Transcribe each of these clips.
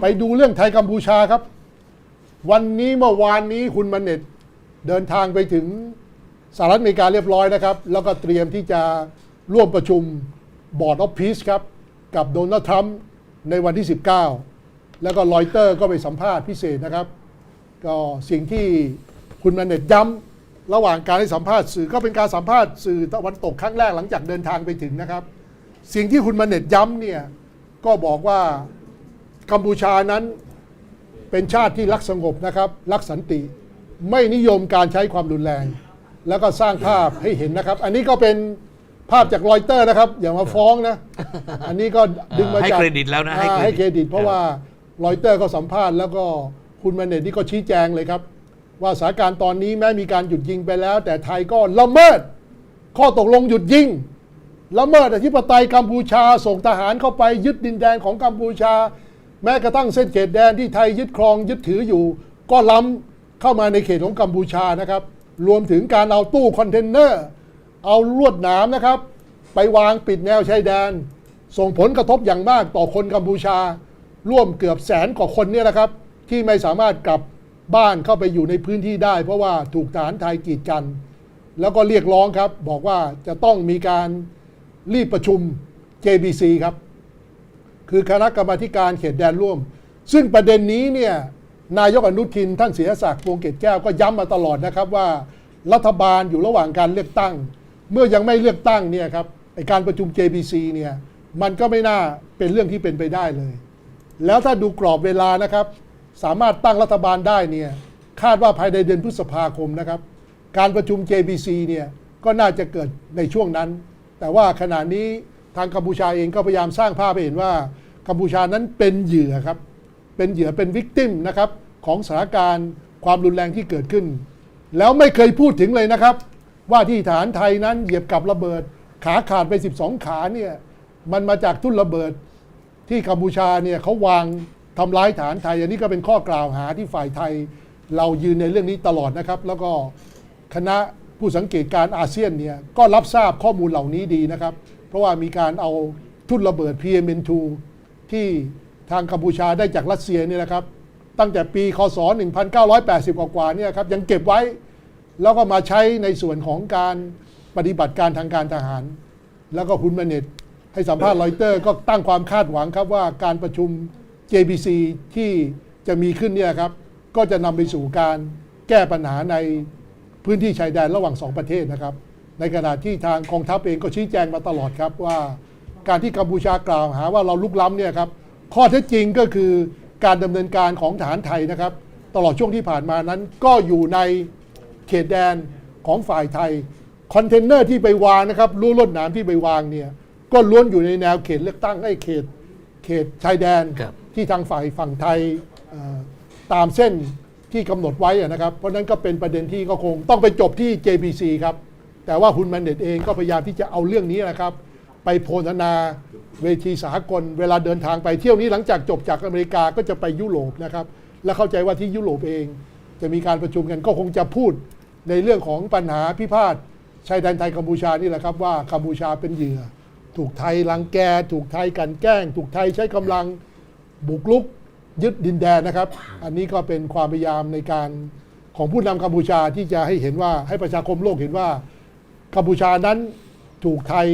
ไปดูเรื่องไทยกัมพูชาครับ วันนี้เมื่อวานนี้คุณมาเน็ตเดินทางไปถึงสหรัฐอเมริกาเรียบร้อยนะครับ แล้วก็เตรียมที่จะร่วมประชุมบอร์ดออฟพีซครับ กับโดนัลด์ทรัมป์ในวันที่ 19 แล้วก็รอยเตอร์ก็ไปสัมภาษณ์พิเศษนะครับ ก็สิ่งที่คุณมาเน็ตย้ำระหว่างการให้สัมภาษณ์สื่อก็เป็นการสัมภาษณ์สื่อตะวันตกครั้งแรกหลังจากเดินทางไปถึงนะครับ สิ่งที่คุณมาเน็ตย้ำเนี่ยก็บอกว่า กัมพูชานั้นเป็นชาติที่รักสงบนะครับ รักสันติ ไม่นิยมการใช้ความรุนแรง แล้วก็สร้างภาพให้เห็นนะครับ อันนี้ก็เป็นภาพจากรอยเตอร์นะครับ อย่ามาฟ้องนะ อันนี้ก็ดึงมาให้จากเครดิตแล้วนะให้อ่าเครดิตให้เครดิต เพราะว่ารอยเตอร์ก็สัมภาษณ์แล้วก็คุณมาเน็ตนี่ก็ชี้แจงเลยครับ ว่าสถานการณ์ตอนนี้แม้มีการหยุดยิงไปแล้ว แต่ไทยก็ละเมิด ข้อตกลงหยุดยิงละเมิดอธิปไตยกัมพูชาส่งทหารเข้าไปยึดดินแดนของกัมพูชา แม้กระทั่งเส้นเขตแดนที่ไทยยึดครองยึดถืออยู่ ก็ล้ำเข้ามาในเขตของกัมพูชานะครับ รวมถึงการเอาตู้คอนเทนเนอร์ เอาลวดหนามนะครับ ไปวางปิดแนวชายแดน ส่งผลกระทบอย่างมากต่อคนกัมพูชา ร่วมเกือบแสนกว่าคนเนี่ยนะครับ ที่ไม่สามารถกลับบ้านเข้าไปอยู่ในพื้นที่ได้ เพราะว่าถูกทหารไทยกีดกัน แล้วก็เรียกร้องครับ บอกว่าจะต้องมีการรีบประชุม JBC ครับ คือคณะกรรมาการเขตแดนร่วม ซึ่งประเด็นนี้เนี่ยนายกอนุทินท่านเสียศักดิ์วงเกตแก้วก็ย้ำมาตลอดนะครับว่ารัฐบาลอยู่ระหว่างการเลือกตั้ง เมื่อยังไม่เลือกตั้งเนี่ยครับไอการประชุม JBC เนี่ยมันก็ไม่น่าเป็นเรื่องที่เป็นไปได้เลย แล้วถ้าดูกรอบเวลานะครับ สามารถตั้งรัฐบาลได้เนี่ยคาดว่าภายในเดือนพฤษภาคมนะครับ การประชุม JBC เนี่ยก็น่าจะเกิดในช่วงนั้น แต่ว่าขณะนี้ ทางกัมพูชาเองก็พยายามสร้างภาพให้เห็นว่ากัมพูชานั้นเป็นเหยื่อครับ เป็นเหยื่อเป็นวิกติมนะครับของสถานการณ์ความรุนแรงที่เกิดขึ้น แล้วไม่เคยพูดถึงเลยนะครับ ว่าที่ฐานไทยนั้นเหยียบกับระเบิด ขาขาดไป 12 ขาเนี่ยมันมาจากทุ่นระเบิดที่กัมพูชาเนี่ยเขาวางทำร้ายฐานไทย อันนี้ก็เป็นข้อกล่าวหาที่ฝ่ายไทย เรายืนในเรื่องนี้ตลอดนะครับ แล้วก็คณะผู้สังเกตการณ์อาเซียนเนี่ยก็รับทราบข้อมูลเหล่านี้ดีนะครับ ราะว่ามีการเอาทุ่นระเบิด PMN2 ที่ทางกัมพูชาได้จากรัสเซียเนี่ยนะครับ ตั้งแต่ปีคศ 1980 กว่าเนี่ยครับยังเก็บไว้ แล้วก็มาใช้ในส่วนของการปฏิบัติการทางการทหาร แล้วก็คุณมเน็ตให้สัมภาษณ์รอยเตอร์ก็ตั้งความคาดหวังครับว่าการประชุม JBC ที่จะมีขึ้นเนี่ยครับ ก็จะนำไปสู่การแก้ปัญหาในพื้นที่ชายแดนระหว่างสองประเทศนะครับ ในขณะที่ทางกองทัพเองก็ชี้แจงมาตลอดครับว่า การที่กัมพูชากล่าวหาว่าเราลุกล้ำเนี่ยครับข้อเท็จจริงก็คือการดำเนินการของทหารไทยนะครับ ตลอดช่วงที่ผ่านมานั้น ก็อยู่ในเขตแดนของฝ่ายไทยคอนเทนเนอร์ที่ไปวางนะครับรั้วลวดหนามที่ไปวางเนี่ยก็ล้วนอยู่ในแนวเขตเลือกตั้งไอ้เขตเขตชายแดนครับที่ทางฝ่ายฝั่งไทยเอ่อตามเส้นที่กำหนดไว้อะนะครับ เพราะฉะนั้นก็เป็นประเด็นที่ก็คงต้องไปจบที่ JBC ครับ แต่ว่าคุณแมนเดตเองก็พยายามที่จะเอาเรื่องนี้นะครับ ไปโพลนาเวทีสากล เวลาเดินทางไปเที่ยวนี้หลังจากจบจากอเมริกาก็จะไปยุโรปนะครับ และเข้าใจว่าที่ยุโรปเอง จะมีการประชุมกันก็คงจะพูดในเรื่องของปัญหาพิพาทชายแดนไทยกัมพูชานี่แหละครับว่ากัมพูชาเป็นเหยื่อ ถูกไทยรังแก ถูกไทยกันแกล้ง ถูกไทยใช้กำลังบุกลุกยึดดินแดนนะครับ อันนี้ก็เป็นความพยายามในการของผู้นำกัมพูชาที่จะให้เห็นว่าให้ประชาคมโลกเห็นว่า กัมพูชานั้นถูกไทย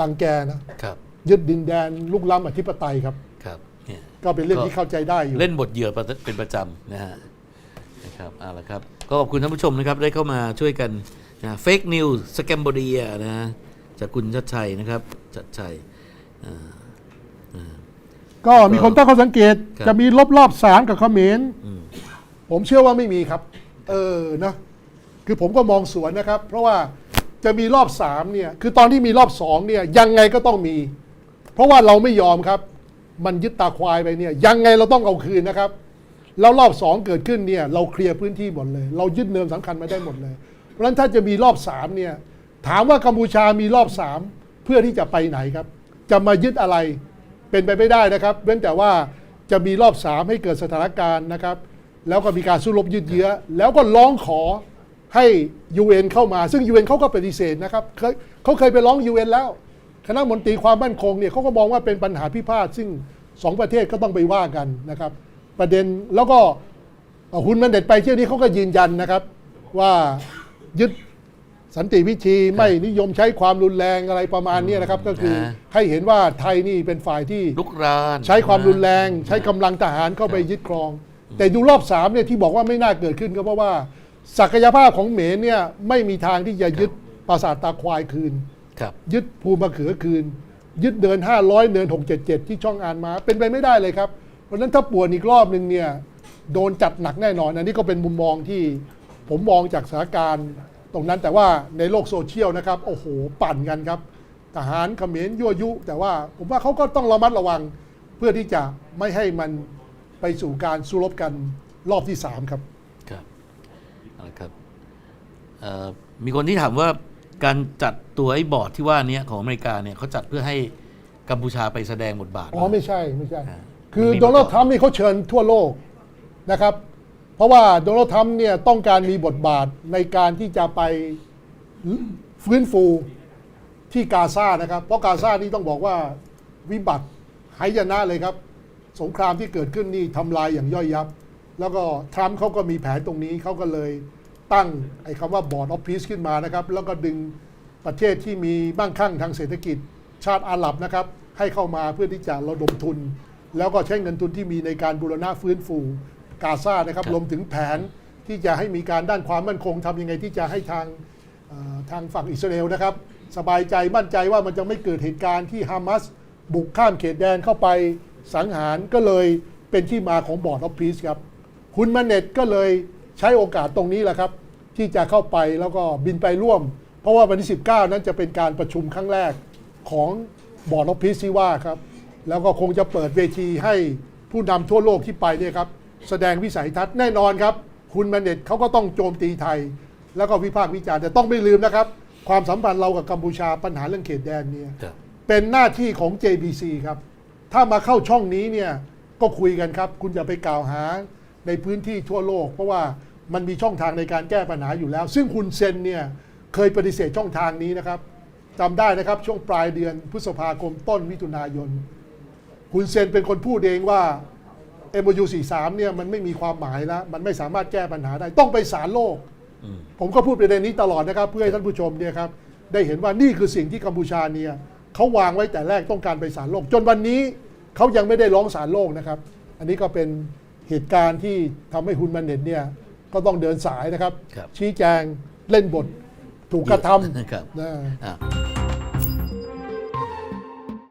รังแกนะครับ ยึดดินแดนลุกล้ำอธิปไตยครับ ครับเนี่ยก็เป็นเรื่องที่เข้าใจได้อยู่ เล่นบทเหยื่อเป็นประจำนะฮะนะครับเอาละครับ ก็ขอบคุณท่านผู้ชมนะครับ ได้เข้ามาช่วยกันนะเฟกนิวส์สแกมโบเดียนะฮะจากคุณชัดชัยนะครับ ชัดชัยอ่าอ่า ก็มีคนตั้งข้อสังเกตครับ จะมีลบรอบสารกับเขมรอืม ผมเชื่อว่าไม่มีครับ เออนะคือผมก็มองสวนนะครับ เพราะว่า จะมีรอบสามเนี่ยคือตอนที่มีรอบสองเนี่ยยังไงก็ต้องมี เพราะว่าเราไม่ยอมครับ มันยึดตาควายไปเนี่ยยังไงเราต้องเอาคืนนะครับ แล้วรอบสองเกิดขึ้นเนี่ยเราเคลียร์พื้นที่หมดเลย เรายึดเนินสำคัญมาได้หมดเลย เพราะฉะนั้นถ้าจะมีรอบสามเนี่ยถามว่ากัมพูชามีรอบสามเพื่อที่จะไปไหนครับ จะมายึดอะไรเป็นไปไม่ได้นะครับ เว้นแต่ว่าจะมีรอบสามให้เกิดสถานการณ์นะครับ แล้วก็มีการสู้รบยืดเยื้อ แล้วก็ร้องขอ ให้ UN เข้ามา ซึ่ง UN เขาก็ปฏิเสธนะครับเคยเขาเคยไปร้อง UN แล้ว คณะมนตรีความมั่นคงเนี่ยเขาก็มองว่าเป็นปัญหาพิพาทซึ่งสองประเทศก็ต้องไปว่ากันนะครับ ประเด็นแล้วก็เอ่อคุณมันเด็ดไปเที่ยวนี้เขาก็ยืนยันนะครับ ว่ายึดสันติวิธีไม่นิยมใช้ความรุนแรงอะไรประมาณเนี้ยนะครับ ก็คือนะให้เห็นว่าไทยนี่เป็นฝ่ายที่ลุกรานใช้ความรุนแรง ใช้กำลังทหารเข้าไปยึดครอง แต่ดูรอบสามเนี่ยที่บอกว่าไม่น่าเกิดขึ้นก็เพราะว่า ศักยภาพของเหมนเนี่ยไม่มีทางที่จะยึดปราสาทตาควายคืน ครับ ยึดภูมะเขือคืน ยึดเดิน 500 เดิน 677 ที่ช่องอ่านมา เป็นไปไม่ได้เลยครับ เพราะฉะนั้นถ้าป่วนอีกรอบหนึ่งเนี่ยโดนจัดหนักแน่นอน อันนี้ก็เป็นมุมมองที่ผมมองจากสถานการณ์ ตรงนั้นแต่ว่าในโลกโซเชียลนะครับ โอ้โห ปั่นกันครับ ทหารเขมรยั่วยุ แต่ว่าผมว่าเขาก็ต้องระมัดระวัง เพื่อที่จะไม่ให้มันไปสู่การสู้รบกันรอบที่ 3 ครับ ครับเอาละครับเอ่อมีคนที่ถามว่าการจัดตัวไอ้บอร์ดที่ว่าเนี้ของอเมริกาเนี่ยเขาจัดเพื่อให้กัมพูชาไปแสดงบทบาทอ๋อไม่ใช่ไม่ใช่อ่าคือมันมีโดนัลด์มาก่อนทรัมป์นี่เขาเชิญทั่วโลกนะครับ เพราะว่าโดนัลด์ทรัมป์เนี่ยต้องการมีบทบาทในการที่จะไปฟื้นฟูที่กาซานะครับ เพราะกาซานี่ต้องบอกว่าวิบัติหายนะเลยครับ สงครามที่เกิดขึ้นนี่ทำลายอย่างย่อยยับ แล้วก็ทรัมป์เขาก็มีแผนตรงนี้เขาก็เลยตั้งไอ้คำว่าบอร์ดออฟพีซขึ้นมานะครับ แล้วก็ดึงประเทศที่มีมั่งคั่งทางเศรษฐกิจชาติอาหรับนะครับ ให้เข้ามาเพื่อที่จะระดมทุน แล้วก็ใช้เงินทุนที่มีในการบูรณะฟื้นฟูกาซานะครับรวมถึงแผนที่จะให้มีการด้านความมั่นคงทำยังไงที่จะให้ทางทางฝั่งอิสราเอลนะครับ สบายใจมั่นใจว่ามันจะไม่เกิดเหตุการณ์ที่ฮามาสบุกข้ามเขตแดนเข้าไปสังหารก็เลยเป็นที่มาของบอร์ดออฟพีซครับ คุณมาเน็ตก็เลยใช้โอกาสตรงนี้แหละครับ ที่จะเข้าไปแล้วก็บินไปร่วม เพราะว่าวันที่ 19 นั้นจะเป็นการประชุมครั้งแรกของบอร์ดออฟพีซที่ว่าครับ แล้วก็คงจะเปิดเวทีให้ผู้นำทั่วโลกที่ไปเนี่ยครับ แสดงวิสัยทัศน์แน่นอนครับ คุณมาเน็ตเขาก็ต้องโจมตีไทย แล้วก็วิพากษ์วิจารณ์แต่ต้องไม่ลืมนะครับ ความสัมพันธ์เรากับกัมพูชาปัญหาเรื่องเขตแดนเนี่ยครับเป็นหน้าที่ของ JBC ครับ ถ้ามาเข้าช่องนี้เนี่ยก็คุยกันครับ คุณอย่าไปกล่าวหา ในพื้นที่ทั่วโลก เพราะว่ามันมีช่องทางในการแก้ปัญหาอยู่แล้ว ซึ่งคุณเซนเนี่ยเคยปฏิเสธช่องทางนี้นะครับจำได้นะครับช่วงปลายเดือนพฤษภาคมต้นมิถุนายน คุณเซนเป็นคนพูดเองว่า MOU 43เนี่ยมันไม่มีความหมายแล้ว มันไม่สามารถแก้ปัญหาได้ ต้องไปศาลโลก ผมก็พูดประเด็นนี้ตลอดนะครับ เพื่อให้ท่านผู้ชมเนี่ยครับได้เห็นว่านี่คือสิ่งที่กัมพูชาเนี่ยเขาวางไว้แต่แรกต้องการไปศาลโลก จนวันนี้เขายังไม่ได้ร้องศาลโลกนะครับ อันนี้ก็เป็น เหตุการณ์ที่ทำให้ฮุนมันเน็ตเนี่ยก็ต้องเดินสายนะครับ ครับชี้แจงเล่นบทถูกกระทำครับ นะ อะ